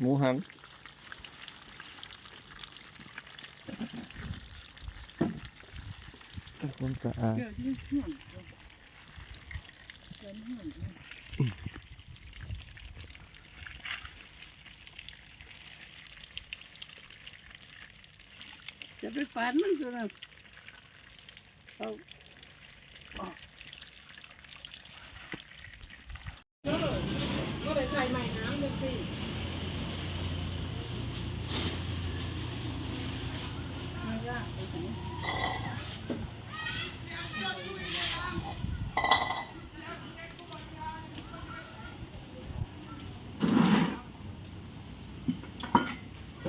หมูหันความสะอาดจะไปฝันมันก็นะเขาก็เลยใส่ใหม่น้ำเลยสิ ไม่ยากไปไหน เอ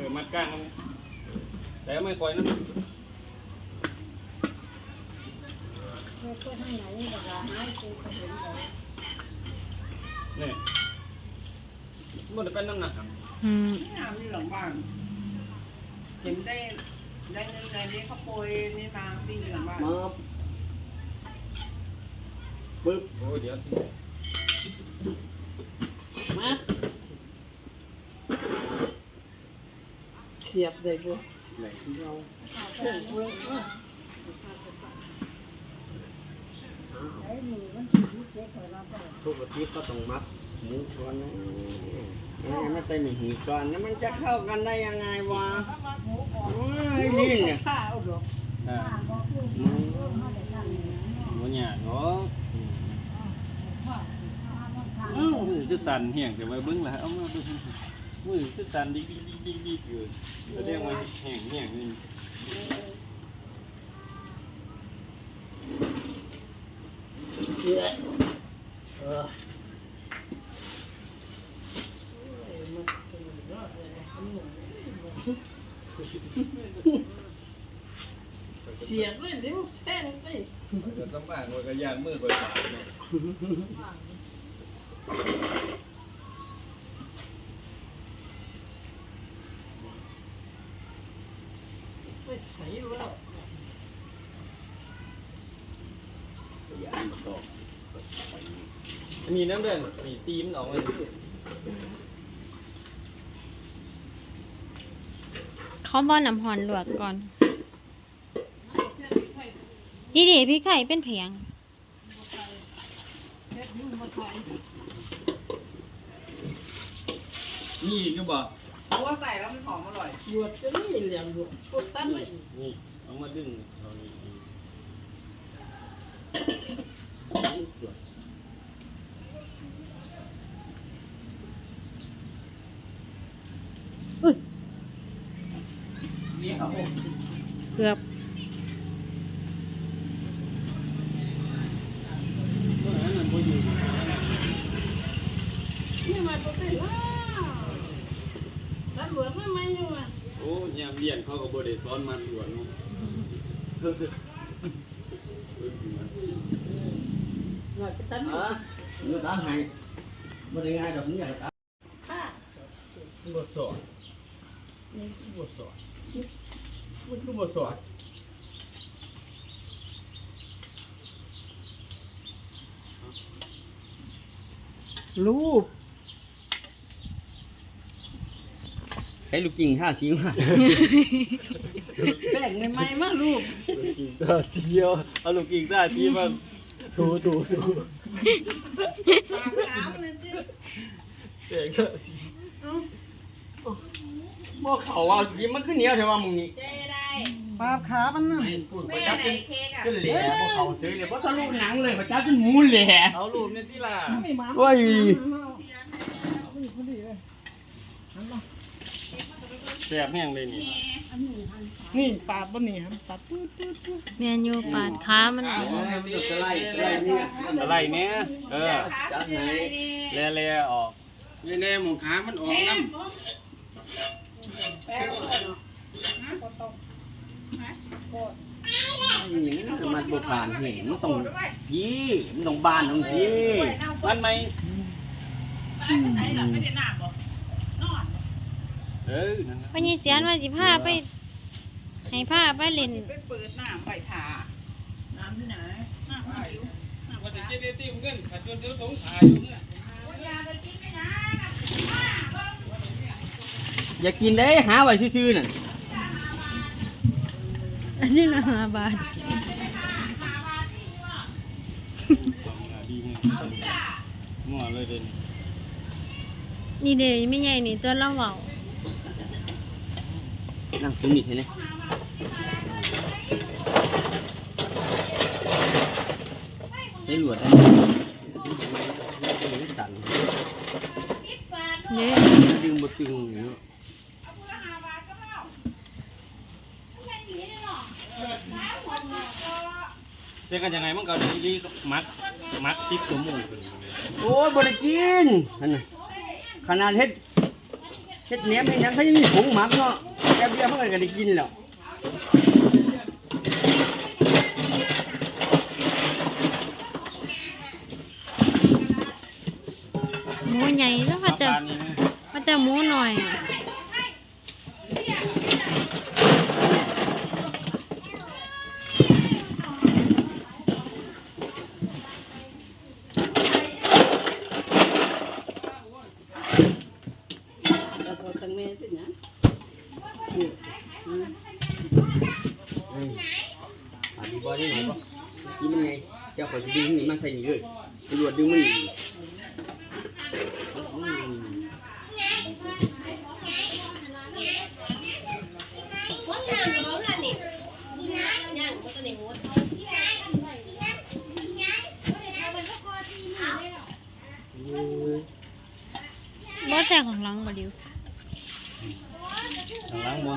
อมัดก้างมันแต่ไม่ปล่อยนะไม่ก็ทางไหนแบบว่าหายกูก็เห็นเลยนี่มันจะเป็นน้ำหนักครับอืม งามที่หลังบ้าน เห็นได้ ได้เงินในนี้เขาโปรยนี่มาที่หลังบ้านมาปึ๊บโอ้ยเดี๋ยวมาเสียบได้บ่ไหนที่เราเพิ่งเพิ่งเออไอ้มือมันถือเจ็บไปแล้วก็ปกติก็ต้องมัด หมูก่อนนะนี่ไม่ใส่หนึ่งหีก่อนแล้วมันจะเข้ากันได้ยังไงวะไอ้นี่เนี่ยข้าเอาดอกอ่าบอกคือหมูเขาได้ทำอย่างนั้นเนาะหมูหยาเนาะพ่อพ่อต้องทำอ้าวมือคือสั่นเหี่ยงจะมาเบิ้งละเอามาเบิ้งมือคือสั่นดิ๊กดิ๊กดิ๊กดิ๊กอยู่แสดงว่าแห้งเหี่ยงนี่เออ เสียบเลยเดี๋ยวแท่งไปจะต้องบ้านว่าก็ย่านมือก่อยบาดเนาะไปใส่แล้วอย่าอันมาต่ออันนี้น้ำเดือนนี่ตีมันออกมา เขาบ่น้ำหอนลวกก่อนดีดีพี่ไข่เป็นเพียงนี่ก็บอกเพราะว่าใส่แล้วมันหอมอร่อยหยวดจะนี่เหลี่ยมหยวดกดตั้นเลยนี่เอามาดึงเอานี่เลี้ยงเอาเกือบเมื่อบนี่มาตัวเต้นว้าวตำรวจไม่ไม่ยังมาโอ้ยามเรียนเขาก็บ่ได้สอนมันด่วนเนาะเออหน่อยไปตั้นอะเนื้อตาให้ไม่ได้ง่ายดอกนี้อย่างตาข้าบ่สอนบ่สอน มันคือบ่สอนรูปใช้ลูกกิ่งห้าชิ้นมาแบ่งในไม้มารูปลูกกิ่งตาเที่ยวเอาลูกกิ่งตาที่มันถูถูถูปากขาวเลยจิเด็กก็บ่เขาว่ากินมันขึ้นเหนียวใช่ว่ามึงนี่เจได้ ปากขามันน่ะไม่พูดไปแม่จับไหนเป็นเค้กอะก็แหล่บ่เขาซื้อเลยเพราะทะลุหนังเลยมาจับเป็นหมูแหล่เอารูปเนี่ยที่ล่ะไม่มาโอ้ยแซ่บแห้งเลยนี่นี่ปาดบนนี่ครับตัดปื๊ดปื๊ดปื๊ดเมียนอยู่ปาดขามันอ๋อมันจะสไลด์สไลด์เนี่ยอะไรเนี้ยเออจับไหนแล่ๆออกนี่แน่หมองขามันออกน้ำ แป้งเลยเนาะอย่างนี้มันมันบผ่านเห็นมันต้องพี่มันต้องบานต้องพี่มันไหมไม่ใส่หรอกไม่ได้น้ำบ่นอนเออพญเสียนว่าสิพาไป ให้พาไปเล่นไปเปิดน้ำใบถาน้ำที่ไหนน้ำผิวน้ำว่าว่าจะเจ็เติ้มเงินขัดจนเดือดสงขายอยู่เนี่ยอย่ากินได้หาไว้ซื่อๆน่ะ อันนี้ละห้าบาทดีไงมั่วเลยเด่นนี่เด้ไม่ใหญ่นี่ตัวเราเว้านั่งตรงนี้เห็นไหมใช้หลวดได้สั่นเด้ดึงบ่ตึงอยู่ เนาะเจ๊กันยังไงมันก็ดีดีมัดมัดติดตัวหมูกันโอ้ยบ่ได้กินนั่นน่ะขนาดเฮ็ดเฮ็ดแหนมเฮ็ดหยังเขายังมีผงหมักเนาะแค่เดียวเพิ่นก็ได้กินแล้วหมูใหญ่แล้วว่าแต่ปานนี้นะว่าแต่หมูหน่อยแล้ ตั้งแม่สินะอ้ยอะดีบ่ได้หน่อยบ่กินมันไงเจ้าขอยสิดึงนี่มันใส่นี่เลยตำรวจดึงมันนี่อืมบ่แต่ของหลังบ่ดิว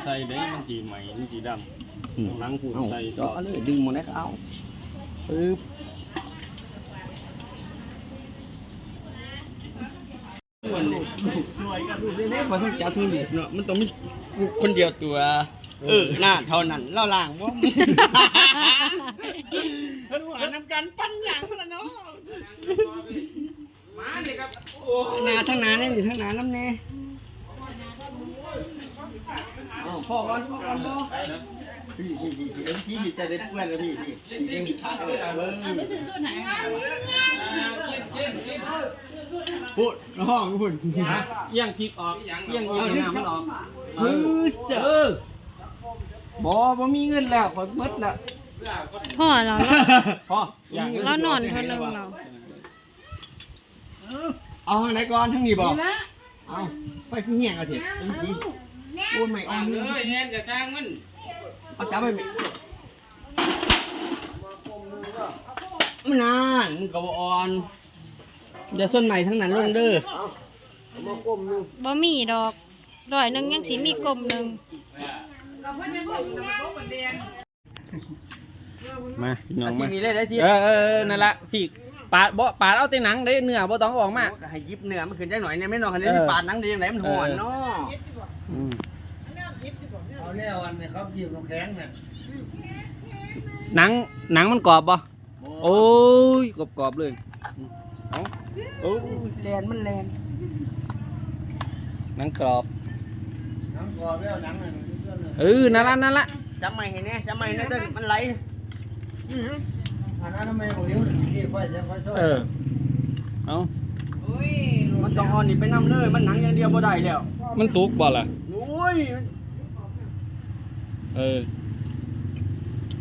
ทางหล้างมอไซค์เด้มันสีใหม่มันสีดำทางหล้างผูกเอาใส่เจาะเลยดึงมันได้ก็เอาปึ๊บมันนี่สวยกันดูเด้ๆบ่ต้องจับทุกเนาะมันต้องมีกูคนเดียวตัว เออหน้าเท่านั้นเล่าล่างบ่มีเพิ่นว่าน้ำกันปั้นหลังพุ่นล่ะเนาะมาเด้ครับโอ้หน้าทั้งหน้านี่ทั้งหน้าน้ำแน่ อ้าวพ่อก่อนพ่อก่อนพ่อพี่พี่พี่พี่พี่พี่จะได้เพื่อนแล้วพี่พี่ยิงขาเออเออไปซื้อชุดไหนอ่พูดห้องพูดเอี้ยงพริกออกเอี้ยงเอี้ยงเออน้ำมันออกเออเสือบ่บ่มีเงินแล้วขอหมดละพ่อเราเราพออย่างเรานอนเท่านึงเราเอาทางไหนก่อนทั้งนี้บ่เอาไปคือเหี้ยงเอาเถอะ โอ้ยไม่เอาเลยแฮนจะสร้างมันเอาจับไปไหมมันนานมึงก็บ่อ่อน เดี๋ยวส้นใหม่ทั้งนั้นลงเด้อบ่มีดอกดอยหนึงยังสิมีกลมหนึงมาพี่น้องอามาชีพมีเลยได้ทีเออเออเออนั่นละสิ ปาดบ่ปาดเอาแต่หนังได้เนื้อบ่ต้องเอาออกมาก็ให้ยิบเนื้อมันขึ้นได้หน่อยเนี่ยไม่นอนคันนี้เออ ปาดหนังดีจังไหนมันหอนเนาะอืมเอาแน่วันนี้เขาหยิบน้ำแข็งเนี่ยหนังหนังมันกรอบบ่โอ้ยกรอบกรอบๆเลยอืมเอาโอ้ยแลนมันแลนหนังกรอบน้ำกรอบแล้วหนังเลยเออนั่นละนั่นละจำไม่เห็นแน่จำไม่เห็นแน่เต้นมันไหลอั นนั้นทำไมบอกเลี้ยวที่ไฟจะไฟช่วยเออ เอามันต้องเอ่อนนี่ไปนำเลยมันหนังอย่างเดียวบ่ได้แล้วมันสุกบ่ล่ะโอ้ยเออ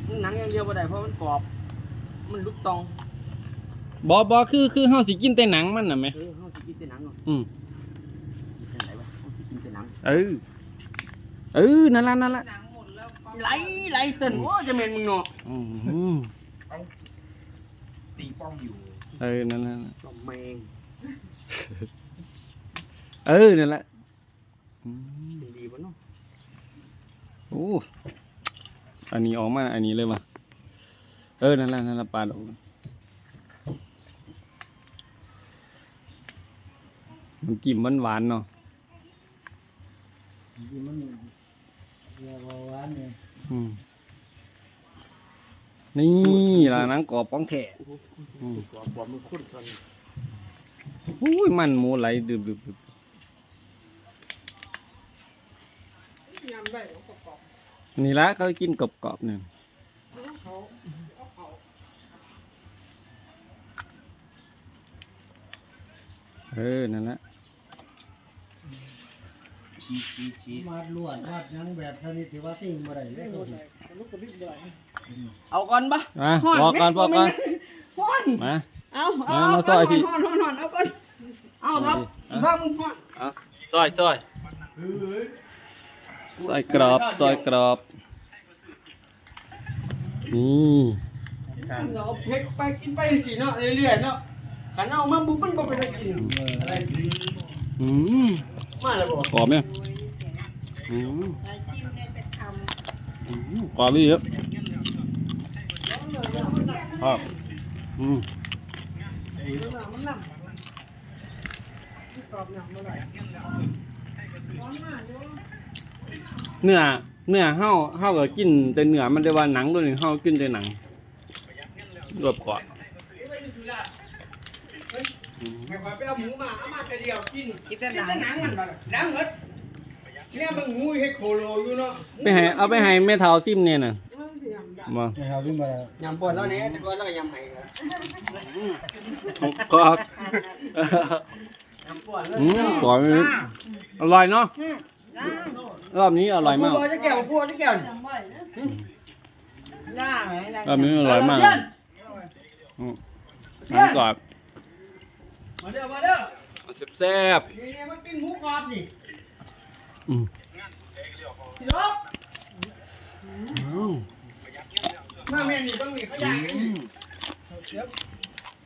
มันหนังอย่างเดียวบ่ได้เพราะมันกรอบ มันลุกตองบ่บ่คือคือเฮาสิกินแต่หนังมันน่ะแหมเออเฮาสิกินแต่หนังเนาะอืมเป็นไรวะเฮาสิกินแต่หนังเออเออนั่นละนั่นละหนังหมดแล้วก็ไหลไหลเต้นโอ้จะแม่นมึงเนาะอืม ตีป้องอยู่เออนั่นละนั่นละจอมแมงเออนั่นละอืมเป็นดีบ่เนาะโอ้อันนี้ออกมาอันนี้เลยว่ะเออนั่นละนั่นละปลาดอกมันกินมันหวานๆเนาะที่มันเรียกว่าหวานเนี่ยอืมนี่ ล่ะหนังกรอบของแท้อืมกรอบกรอบมันข้นกันอุ้ยมันหมูไหลดึบดึบดึบนี่ละเขากินกรอบๆเนี่ยเออ นั่นละชีชีชีมาดลวดมาดหยังแบบชนิดที่ว่าติ้งบ่ได้เลยตัวนี้ เอาก่อนปะมาพอกันพอกันฮ้อนมา เอามามาซอยพี่ฮ้อนฮ้อนฮ้อนเอาก่อนเอาครับบ้ามึงฮ้อนเอาซอยซอยซอยกรอบซอยกรอบนี่เราเอาเพกไปกินไปสิเนาะเรื่อยๆเนาะขันเอามาบุกมันบ่เป็นไรกินอะไรอืมมาแล้วบ่กรอบไหมอืมไอ้จิ้มเนี่ยจะทอืมกรอบดีครับ ครับอืมำกรอบหนักเมื่อไหร่ร้อนมากเลยเนื้อเนื้อเฮาเฮาก็กินแต่เนื้อมันได้ว่าหนังตัวนี้เฮากินแต่หนังรวบกรอบอืมให้ข่อยไปเอาหมูมาเอามาแต่เดียวกินกินแต่หนังหนังมันบ่หนังหมดเนี่ยมันงูให้โคโลอยู่เนาะไปให้เอาไปให้แม่เฒ่าซิมเนี่ยน่ะ บ่นะครับวิ่งมายำปวดแล้วเนี่ยแต่ก่อนเราก็ยำให้กันกรอบยำปวดแล้วอืมกรอบเลยอร่อยเนาะรอบนี้อร่อยมากปวดจะแก้วปวดจะแก้วหน้าไหมหน้ารอบนี้อร่อยมากอืมหนังกรอบมาเด้อมาเด้อแซ่บนี่เนี่ยมันกินหมูกรอบนี่ๆอืมพี่ลบอื มมาแม่นี่เบิ่งนี่เขาย่างกันนี่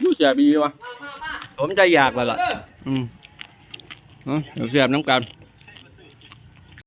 รู้แซ่บดีวะมามามาผมจะอยากแล้วล่ะเด้อ อืมเนาะเดี๋ยวแซ่บน้ำกัน